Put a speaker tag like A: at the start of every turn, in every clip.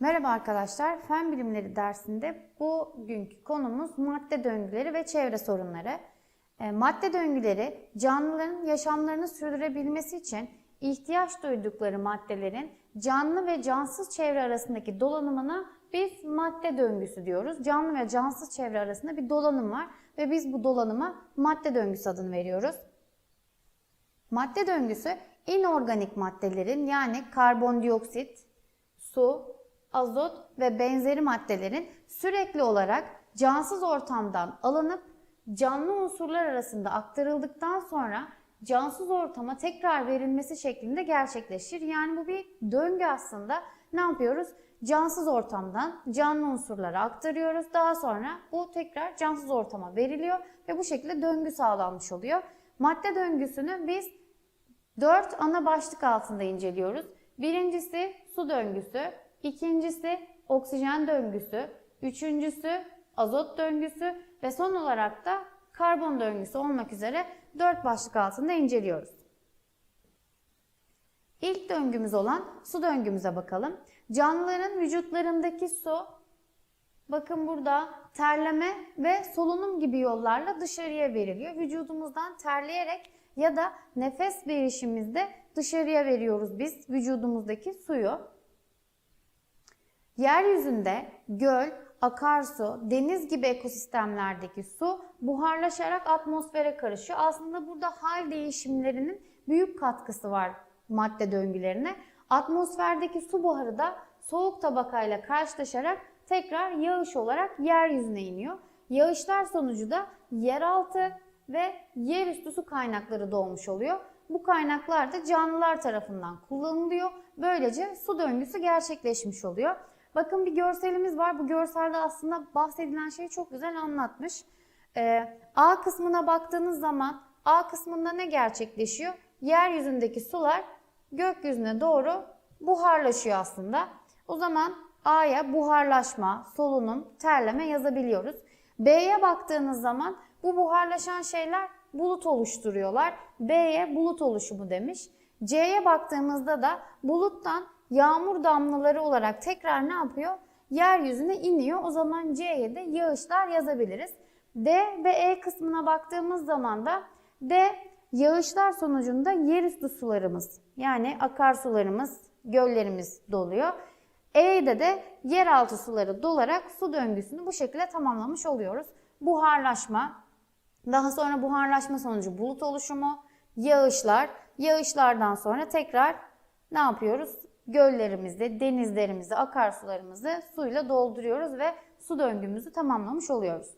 A: Merhaba arkadaşlar, Fen Bilimleri dersinde bugünkü konumuz madde döngüleri ve çevre sorunları. E, madde döngüleri canlıların yaşamlarını sürdürebilmesi için ihtiyaç duydukları maddelerin canlı ve cansız çevre arasındaki dolanımına biz madde döngüsü diyoruz. Canlı ve cansız çevre arasında bir dolanım var ve biz bu dolanıma madde döngüsü adını veriyoruz. Madde döngüsü inorganik maddelerin yani karbondioksit, su, azot ve benzeri maddelerin sürekli olarak cansız ortamdan alınıp canlı unsurlar arasında aktarıldıktan sonra cansız ortama tekrar verilmesi şeklinde gerçekleşir. Yani bu bir döngü aslında. Ne yapıyoruz? Cansız ortamdan canlı unsurlara aktarıyoruz. Daha sonra bu tekrar cansız ortama veriliyor ve bu şekilde döngü sağlanmış oluyor. Madde döngüsünü biz dört ana başlık altında inceliyoruz. Birincisi su döngüsü, ikincisi oksijen döngüsü, üçüncüsü azot döngüsü ve son olarak da karbon döngüsü olmak üzere dört başlık altında inceliyoruz. İlk döngümüz olan su döngümüze bakalım. Canlıların vücutlarındaki su, bakın burada terleme ve solunum gibi yollarla dışarıya veriliyor. Vücudumuzdan terleyerek ya da nefes verişimizde dışarıya veriyoruz biz vücudumuzdaki suyu. Yeryüzünde göl, akarsu, deniz gibi ekosistemlerdeki su buharlaşarak atmosfere karışıyor. Aslında burada hal değişimlerinin büyük katkısı var madde döngülerine. Atmosferdeki su buharı da soğuk tabakayla karşılaşarak tekrar yağış olarak yeryüzüne iniyor. Yağışlar sonucu da yeraltı ve yerüstü su kaynakları doğmuş oluyor. Bu kaynaklar da canlılar tarafından kullanılıyor. Böylece su döngüsü gerçekleşmiş oluyor. Bakın bir görselimiz var. Bu görselde aslında bahsedilen şeyi çok güzel anlatmış. Ee, A kısmına baktığınız zaman A kısmında ne gerçekleşiyor? Yeryüzündeki sular gökyüzüne doğru buharlaşıyor aslında. O zaman A'ya buharlaşma, solunum, terleme yazabiliyoruz. B'ye baktığınız zaman bu buharlaşan şeyler bulut oluşturuyorlar. B'ye bulut oluşumu demiş. C'ye baktığımızda da buluttan yağmur damlaları olarak tekrar ne yapıyor? Yeryüzüne iniyor. O zaman C'ye de yağışlar yazabiliriz. D ve E kısmına baktığımız zaman da D yağışlar sonucunda yerüstü sularımız yani akarsularımız, göllerimiz doluyor. E'de de yeraltı suları dolarak su döngüsünü bu şekilde tamamlamış oluyoruz. Buharlaşma, daha sonra buharlaşma sonucu bulut oluşumu, yağışlar, yağışlardan sonra tekrar ne yapıyoruz? Göllerimizde, denizlerimizde, akarsularımızı suyla dolduruyoruz ve su döngümüzü tamamlamış oluyoruz.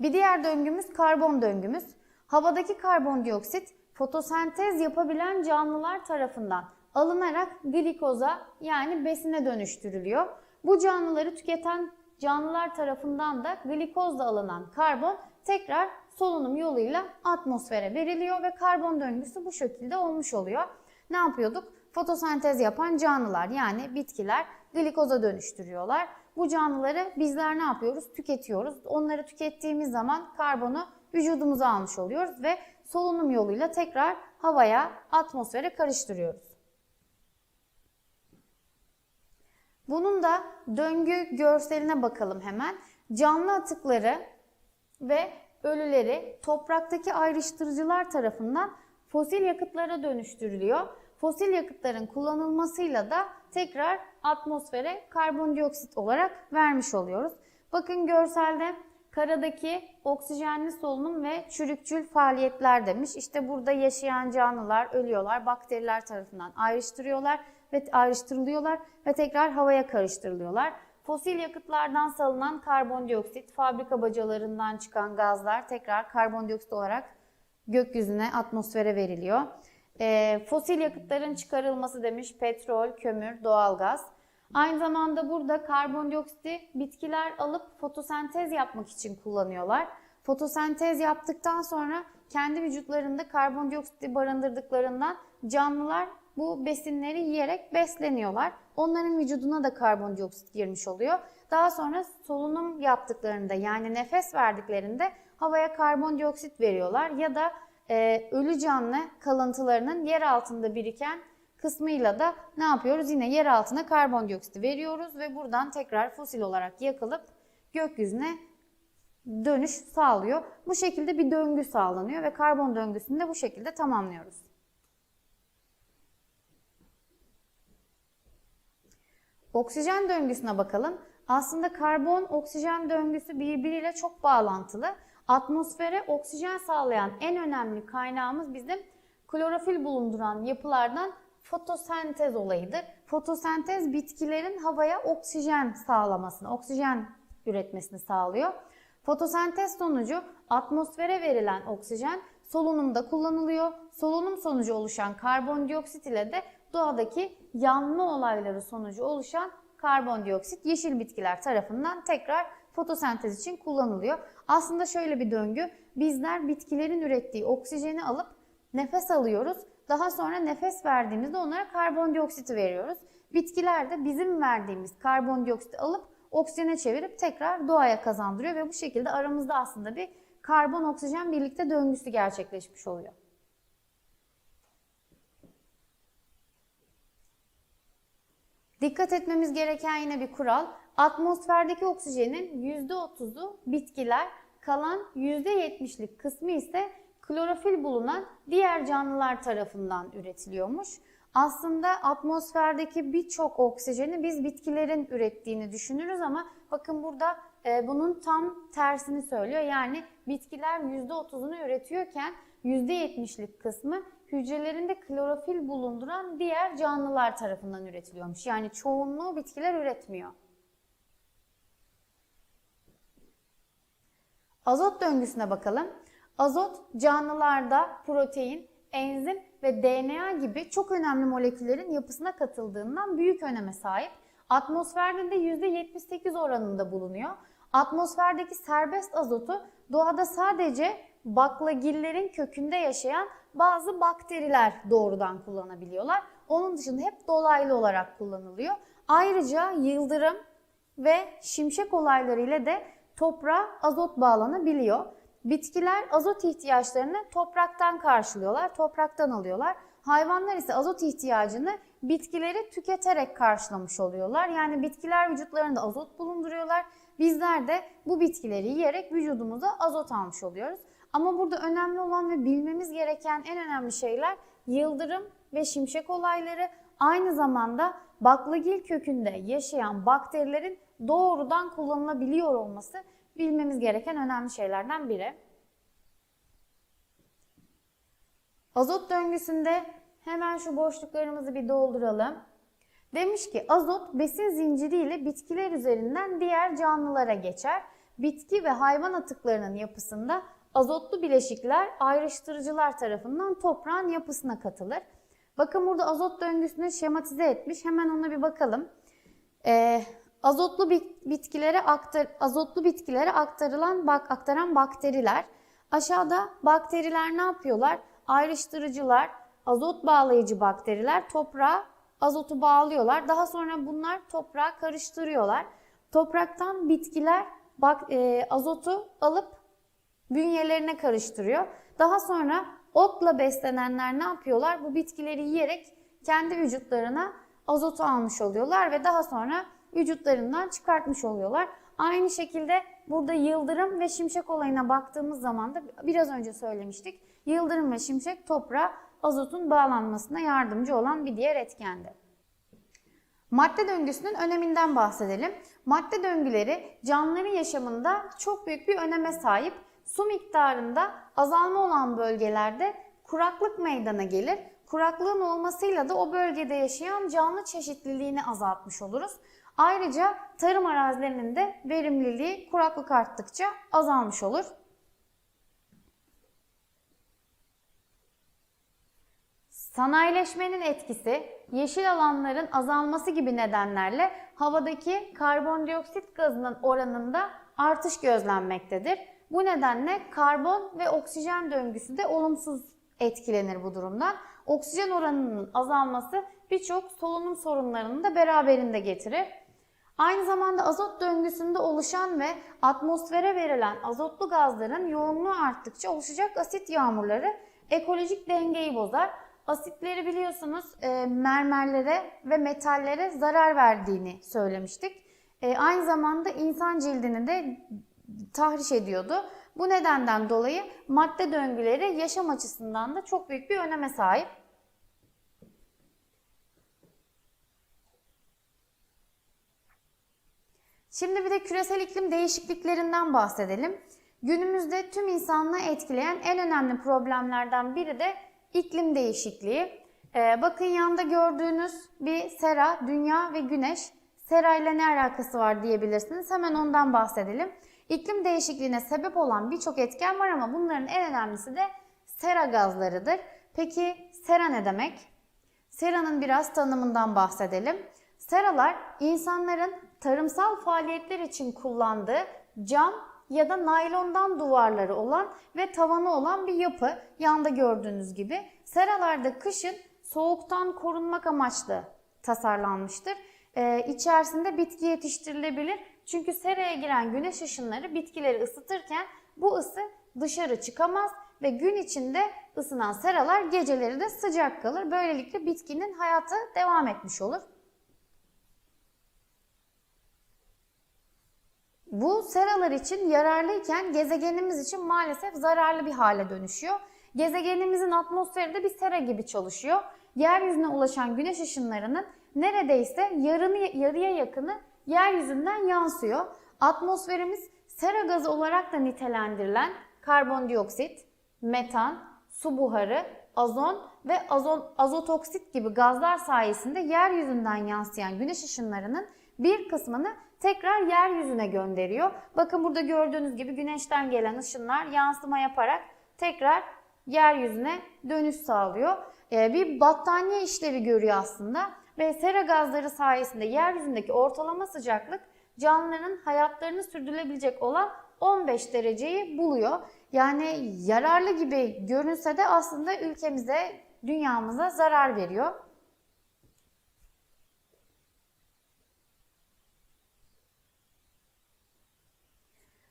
A: Bir diğer döngümüz karbon döngümüz. Havadaki karbondioksit fotosentez yapabilen canlılar tarafından alınarak glikoza yani besine dönüştürülüyor. Bu canlıları tüketen canlılar tarafından da glikozla alınan karbon tekrar solunum yoluyla atmosfere veriliyor ve karbon döngüsü bu şekilde olmuş oluyor. Ne yapıyorduk? Fotosentez yapan canlılar yani bitkiler glikoza dönüştürüyorlar. Bu canlıları bizler ne yapıyoruz? Tüketiyoruz. Onları tükettiğimiz zaman karbonu vücudumuza almış oluyoruz ve solunum yoluyla tekrar havaya, atmosfere karıştırıyoruz. Bunun da döngü görseline bakalım hemen. Canlı atıkları ve ölüleri topraktaki ayrıştırıcılar tarafından fosil yakıtlara dönüştürülüyor. Fosil yakıtların kullanılmasıyla da tekrar atmosfere karbondioksit olarak vermiş oluyoruz. Bakın görselde karadaki oksijenli solunum ve çürükçül faaliyetler demiş. İşte burada yaşayan canlılar ölüyorlar, bakteriler tarafından ayrıştırıyorlar ve ayrıştırılıyorlar ve tekrar havaya karıştırılıyorlar. Fosil yakıtlardan salınan karbondioksit, fabrika bacalarından çıkan gazlar tekrar karbondioksit olarak gökyüzüne, atmosfere veriliyor. E, fosil yakıtların çıkarılması demiş petrol, kömür, doğalgaz. Aynı zamanda burada karbondioksiti bitkiler alıp fotosentez yapmak için kullanıyorlar. Fotosentez yaptıktan sonra kendi vücutlarında karbondioksiti barındırdıklarından canlılar bu besinleri yiyerek besleniyorlar. Onların vücuduna da karbondioksit girmiş oluyor. Daha sonra solunum yaptıklarında yani nefes verdiklerinde havaya karbondioksit veriyorlar ya da e, ölü canlı kalıntılarının yer altında biriken kısmıyla da ne yapıyoruz? Yine yer altına karbondioksiti veriyoruz ve buradan tekrar fosil olarak yakılıp gökyüzüne dönüş sağlıyor. Bu şekilde bir döngü sağlanıyor ve karbon döngüsünü de bu şekilde tamamlıyoruz. Oksijen döngüsüne bakalım. Aslında karbon oksijen döngüsü birbiriyle çok bağlantılı. Atmosfere oksijen sağlayan en önemli kaynağımız bizim klorofil bulunduran yapılardan fotosentez olayıdır. Fotosentez bitkilerin havaya oksijen sağlamasını, oksijen üretmesini sağlıyor. Fotosentez sonucu atmosfere verilen oksijen solunumda kullanılıyor. Solunum sonucu oluşan karbondioksit ile de doğadaki yanma olayları sonucu oluşan karbondioksit yeşil bitkiler tarafından tekrar fotosentez için kullanılıyor. Aslında şöyle bir döngü. Bizler bitkilerin ürettiği oksijeni alıp nefes alıyoruz. Daha sonra nefes verdiğimizde onlara karbondioksiti veriyoruz. Bitkiler de bizim verdiğimiz karbondioksiti alıp oksijene çevirip tekrar doğaya kazandırıyor ve bu şekilde aramızda aslında bir karbon oksijen birlikte döngüsü gerçekleşmiş oluyor. Dikkat etmemiz gereken yine bir kural. Atmosferdeki oksijenin %30'u bitkiler, kalan %70'lik kısmı ise klorofil bulunan diğer canlılar tarafından üretiliyormuş. Aslında atmosferdeki birçok oksijeni biz bitkilerin ürettiğini düşünürüz ama bakın burada e, bunun tam tersini söylüyor. Yani bitkiler %30'unu üretiyorken %70'lik kısmı hücrelerinde klorofil bulunduran diğer canlılar tarafından üretiliyormuş. Yani çoğunluğu bitkiler üretmiyor. Azot döngüsüne bakalım. Azot canlılarda protein, enzim ve DNA gibi çok önemli moleküllerin yapısına katıldığından büyük öneme sahip. Atmosferde de %78 oranında bulunuyor. Atmosferdeki serbest azotu doğada sadece baklagillerin kökünde yaşayan bazı bakteriler doğrudan kullanabiliyorlar. Onun dışında hep dolaylı olarak kullanılıyor. Ayrıca yıldırım ve şimşek olayları ile de toprağa azot bağlanabiliyor. Bitkiler azot ihtiyaçlarını topraktan karşılıyorlar, topraktan alıyorlar. Hayvanlar ise azot ihtiyacını bitkileri tüketerek karşılamış oluyorlar. Yani bitkiler vücutlarında azot bulunduruyorlar. Bizler de bu bitkileri yiyerek vücudumuza azot almış oluyoruz. Ama burada önemli olan ve bilmemiz gereken en önemli şeyler yıldırım ve şimşek olayları aynı zamanda baklagil kökünde yaşayan bakterilerin doğrudan kullanılabiliyor olması bilmemiz gereken önemli şeylerden biri. Azot döngüsünde hemen şu boşluklarımızı bir dolduralım. Demiş ki azot besin zinciriyle bitkiler üzerinden diğer canlılara geçer. Bitki ve hayvan atıklarının yapısında azotlu bileşikler ayrıştırıcılar tarafından toprağın yapısına katılır. Bakın burada azot döngüsünü şematize etmiş. Hemen ona bir bakalım. Ee, azotlu bitkilere aktar, azotlu bitkilere aktarılan bak aktaran bakteriler. Aşağıda bakteriler ne yapıyorlar? Ayrıştırıcılar, azot bağlayıcı bakteriler toprağa azotu bağlıyorlar. Daha sonra bunlar toprağa karıştırıyorlar. Topraktan bitkiler bak, e, azotu alıp bünyelerine karıştırıyor. Daha sonra otla beslenenler ne yapıyorlar? Bu bitkileri yiyerek kendi vücutlarına azotu almış oluyorlar ve daha sonra vücutlarından çıkartmış oluyorlar. Aynı şekilde burada yıldırım ve şimşek olayına baktığımız zaman da biraz önce söylemiştik. Yıldırım ve şimşek toprağa azotun bağlanmasına yardımcı olan bir diğer etkendi. Madde döngüsünün öneminden bahsedelim. Madde döngüleri canlıların yaşamında çok büyük bir öneme sahip. Su miktarında azalma olan bölgelerde kuraklık meydana gelir. Kuraklığın olmasıyla da o bölgede yaşayan canlı çeşitliliğini azaltmış oluruz. Ayrıca tarım arazilerinin de verimliliği kuraklık arttıkça azalmış olur. Sanayileşmenin etkisi, yeşil alanların azalması gibi nedenlerle havadaki karbondioksit gazının oranında artış gözlenmektedir. Bu nedenle karbon ve oksijen döngüsü de olumsuz etkilenir bu durumdan. Oksijen oranının azalması birçok solunum sorunlarını da beraberinde getirir. Aynı zamanda azot döngüsünde oluşan ve atmosfere verilen azotlu gazların yoğunluğu arttıkça oluşacak asit yağmurları ekolojik dengeyi bozar. Asitleri biliyorsunuz e, mermerlere ve metallere zarar verdiğini söylemiştik. E, aynı zamanda insan cildini de tahriş ediyordu. Bu nedenden dolayı madde döngüleri yaşam açısından da çok büyük bir öneme sahip. Şimdi bir de küresel iklim değişikliklerinden bahsedelim. Günümüzde tüm insanlığı etkileyen en önemli problemlerden biri de iklim değişikliği. Ee, bakın yanda gördüğünüz bir sera, dünya ve güneş. Sera ile ne alakası var diyebilirsiniz. Hemen ondan bahsedelim. İklim değişikliğine sebep olan birçok etken var ama bunların en önemlisi de sera gazlarıdır. Peki sera ne demek? Sera'nın biraz tanımından bahsedelim. Seralar insanların tarımsal faaliyetler için kullandığı cam ya da naylondan duvarları olan ve tavanı olan bir yapı. Yanda gördüğünüz gibi. Seralarda kışın soğuktan korunmak amaçlı tasarlanmıştır. Ee, içerisinde bitki yetiştirilebilir. Çünkü seraya giren güneş ışınları bitkileri ısıtırken bu ısı dışarı çıkamaz ve gün içinde ısınan seralar geceleri de sıcak kalır. Böylelikle bitkinin hayatı devam etmiş olur. Bu seralar için yararlıyken gezegenimiz için maalesef zararlı bir hale dönüşüyor. Gezegenimizin atmosferi de bir sera gibi çalışıyor. Yeryüzüne ulaşan güneş ışınlarının neredeyse yarını, yarıya yakını yeryüzünden yansıyor. Atmosferimiz sera gazı olarak da nitelendirilen karbondioksit, metan, su buharı, azon ve azon, azotoksit gibi gazlar sayesinde yeryüzünden yansıyan güneş ışınlarının bir kısmını tekrar yeryüzüne gönderiyor. Bakın burada gördüğünüz gibi güneşten gelen ışınlar yansıma yaparak tekrar yeryüzüne dönüş sağlıyor. Ee, bir battaniye işlevi görüyor aslında ve sera gazları sayesinde yeryüzündeki ortalama sıcaklık canlıların hayatlarını sürdürülebilecek olan 15 dereceyi buluyor. Yani yararlı gibi görünse de aslında ülkemize, dünyamıza zarar veriyor.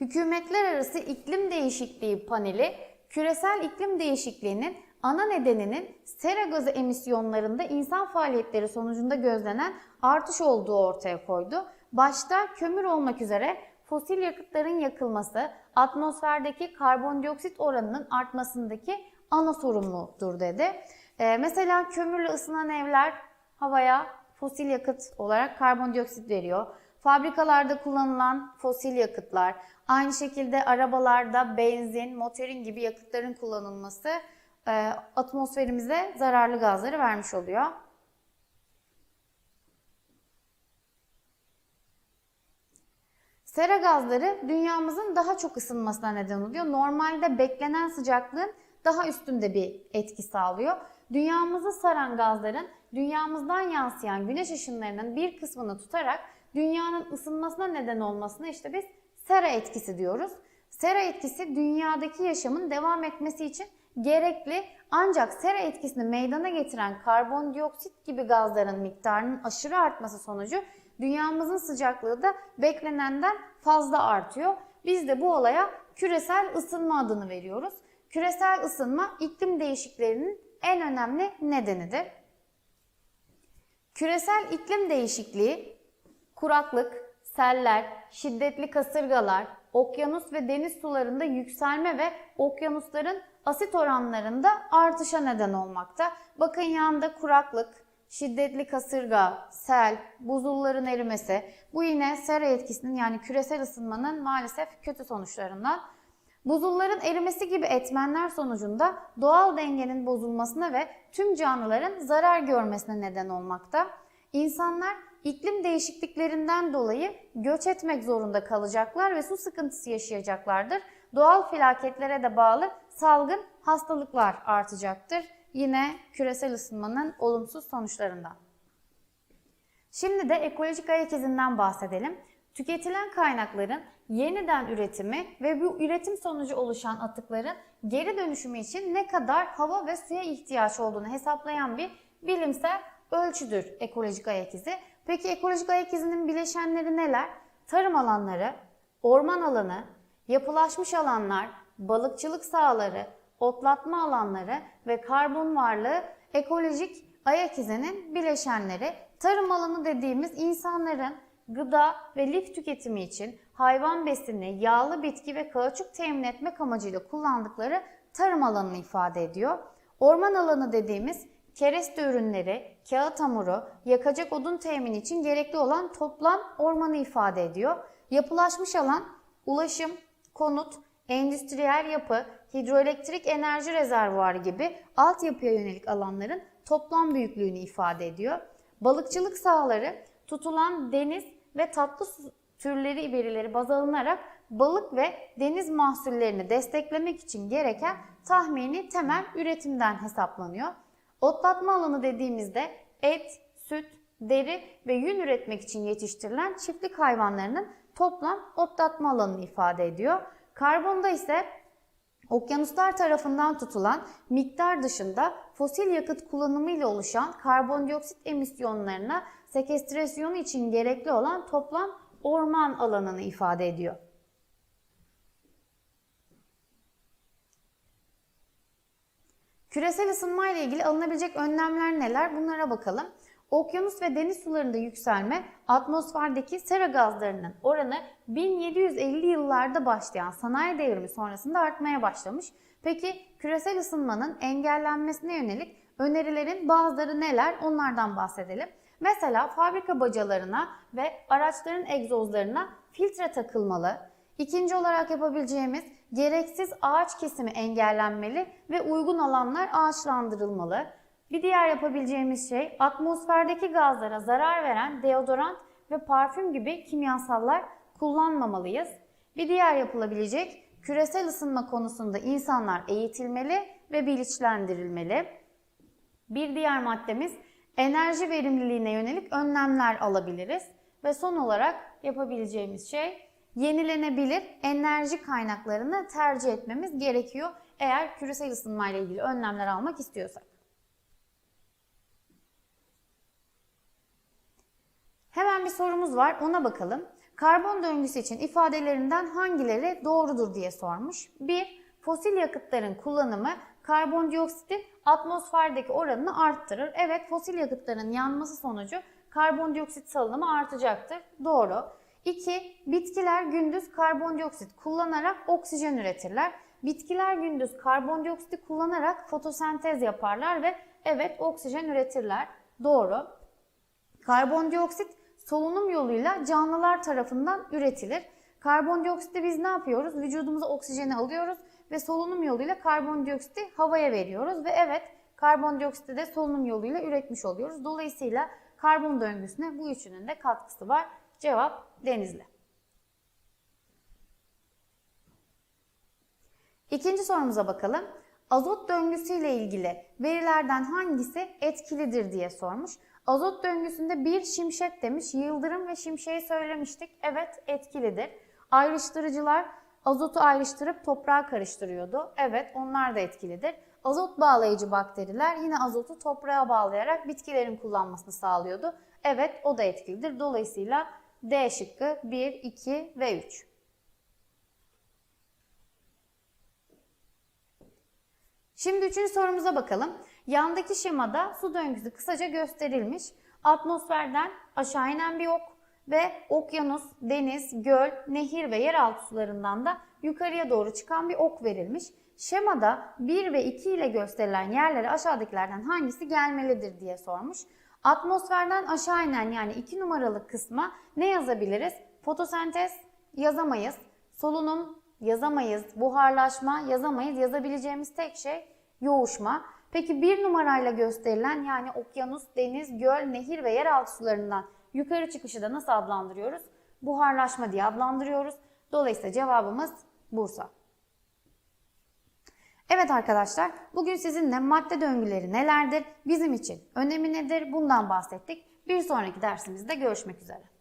A: Hükümetler Arası İklim Değişikliği Paneli, küresel iklim değişikliğinin ana nedeninin sera gazı emisyonlarında insan faaliyetleri sonucunda gözlenen artış olduğu ortaya koydu. Başta kömür olmak üzere fosil yakıtların yakılması atmosferdeki karbondioksit oranının artmasındaki ana sorumludur dedi. Ee, mesela kömürle ısınan evler havaya fosil yakıt olarak karbondioksit veriyor. Fabrikalarda kullanılan fosil yakıtlar, aynı şekilde arabalarda benzin, motorin gibi yakıtların kullanılması atmosferimize zararlı gazları vermiş oluyor. Sera gazları dünyamızın daha çok ısınmasına neden oluyor. Normalde beklenen sıcaklığın daha üstünde bir etki sağlıyor. Dünyamızı saran gazların dünyamızdan yansıyan güneş ışınlarının bir kısmını tutarak dünyanın ısınmasına neden olmasına işte biz sera etkisi diyoruz. Sera etkisi dünyadaki yaşamın devam etmesi için gerekli ancak sera etkisini meydana getiren karbondioksit gibi gazların miktarının aşırı artması sonucu dünyamızın sıcaklığı da beklenenden fazla artıyor. Biz de bu olaya küresel ısınma adını veriyoruz. Küresel ısınma iklim değişikliklerinin en önemli nedenidir. Küresel iklim değişikliği kuraklık, seller, şiddetli kasırgalar, okyanus ve deniz sularında yükselme ve okyanusların asit oranlarında artışa neden olmakta. Bakın yanında kuraklık, şiddetli kasırga, sel, buzulların erimesi bu yine sera etkisinin yani küresel ısınmanın maalesef kötü sonuçlarından. Buzulların erimesi gibi etmenler sonucunda doğal dengenin bozulmasına ve tüm canlıların zarar görmesine neden olmakta. İnsanlar iklim değişikliklerinden dolayı göç etmek zorunda kalacaklar ve su sıkıntısı yaşayacaklardır. Doğal felaketlere de bağlı salgın hastalıklar artacaktır. Yine küresel ısınmanın olumsuz sonuçlarından. Şimdi de ekolojik ayak izinden bahsedelim. Tüketilen kaynakların yeniden üretimi ve bu üretim sonucu oluşan atıkların geri dönüşümü için ne kadar hava ve suya ihtiyaç olduğunu hesaplayan bir bilimsel ölçüdür ekolojik ayak izi. Peki ekolojik ayak izinin bileşenleri neler? Tarım alanları, orman alanı, yapılaşmış alanlar, balıkçılık sahaları, otlatma alanları ve karbon varlığı ekolojik ayak izinin bileşenleri. Tarım alanı dediğimiz insanların gıda ve lif tüketimi için hayvan besini, yağlı bitki ve kauçuk temin etmek amacıyla kullandıkları tarım alanını ifade ediyor. Orman alanı dediğimiz kereste ürünleri, kağıt hamuru, yakacak odun temin için gerekli olan toplam ormanı ifade ediyor. Yapılaşmış alan, ulaşım, konut, endüstriyel yapı, hidroelektrik enerji rezervuarı gibi altyapıya yönelik alanların toplam büyüklüğünü ifade ediyor. Balıkçılık sahaları tutulan deniz ve tatlı su türleri verileri baz alınarak balık ve deniz mahsullerini desteklemek için gereken tahmini temel üretimden hesaplanıyor. Otlatma alanı dediğimizde et, süt, deri ve yün üretmek için yetiştirilen çiftlik hayvanlarının toplam otlatma alanını ifade ediyor. Karbonda ise okyanuslar tarafından tutulan miktar dışında fosil yakıt kullanımıyla oluşan karbondioksit emisyonlarına sekestrasyonu için gerekli olan toplam orman alanını ifade ediyor. Küresel ısınma ile ilgili alınabilecek önlemler neler? Bunlara bakalım. Okyanus ve deniz sularında yükselme, atmosferdeki sera gazlarının oranı 1750 yıllarda başlayan sanayi devrimi sonrasında artmaya başlamış. Peki küresel ısınmanın engellenmesine yönelik önerilerin bazıları neler? Onlardan bahsedelim. Mesela fabrika bacalarına ve araçların egzozlarına filtre takılmalı. İkinci olarak yapabileceğimiz gereksiz ağaç kesimi engellenmeli ve uygun alanlar ağaçlandırılmalı. Bir diğer yapabileceğimiz şey atmosferdeki gazlara zarar veren deodorant ve parfüm gibi kimyasallar kullanmamalıyız. Bir diğer yapılabilecek küresel ısınma konusunda insanlar eğitilmeli ve bilinçlendirilmeli. Bir diğer maddemiz enerji verimliliğine yönelik önlemler alabiliriz. Ve son olarak yapabileceğimiz şey yenilenebilir enerji kaynaklarını tercih etmemiz gerekiyor eğer küresel ısınma ile ilgili önlemler almak istiyorsak. Hemen bir sorumuz var ona bakalım. Karbon döngüsü için ifadelerinden hangileri doğrudur diye sormuş. 1. Fosil yakıtların kullanımı karbondioksitin atmosferdeki oranını arttırır. Evet fosil yakıtların yanması sonucu karbondioksit salınımı artacaktır. Doğru. 2. Bitkiler gündüz karbondioksit kullanarak oksijen üretirler. Bitkiler gündüz karbondioksiti kullanarak fotosentez yaparlar ve evet oksijen üretirler. Doğru. Karbondioksit solunum yoluyla canlılar tarafından üretilir. Karbondioksiti biz ne yapıyoruz? Vücudumuza oksijeni alıyoruz ve solunum yoluyla karbondioksiti havaya veriyoruz ve evet karbondioksiti de solunum yoluyla üretmiş oluyoruz. Dolayısıyla karbon döngüsüne bu üçünün de katkısı var. Cevap Denizli. İkinci sorumuza bakalım. Azot döngüsü ile ilgili verilerden hangisi etkilidir diye sormuş. Azot döngüsünde bir şimşek demiş. Yıldırım ve şimşeği söylemiştik. Evet etkilidir. Ayrıştırıcılar azotu ayrıştırıp toprağa karıştırıyordu. Evet onlar da etkilidir. Azot bağlayıcı bakteriler yine azotu toprağa bağlayarak bitkilerin kullanmasını sağlıyordu. Evet o da etkilidir. Dolayısıyla D şıkkı 1, 2 ve 3. Şimdi üçüncü sorumuza bakalım. Yandaki şemada su döngüsü kısaca gösterilmiş. Atmosferden aşağı inen bir ok ve okyanus, deniz, göl, nehir ve yeraltı sularından da yukarıya doğru çıkan bir ok verilmiş. Şemada 1 ve 2 ile gösterilen yerlere aşağıdakilerden hangisi gelmelidir diye sormuş. Atmosferden aşağı inen yani 2 numaralı kısma ne yazabiliriz? Fotosentez yazamayız. Solunum yazamayız. Buharlaşma yazamayız. Yazabileceğimiz tek şey yoğuşma. Peki bir numarayla gösterilen yani okyanus, deniz, göl, nehir ve yeraltı sularından yukarı çıkışı da nasıl adlandırıyoruz? Buharlaşma diye adlandırıyoruz. Dolayısıyla cevabımız Bursa. Evet arkadaşlar, bugün sizinle madde döngüleri nelerdir, bizim için önemi nedir bundan bahsettik. Bir sonraki dersimizde görüşmek üzere.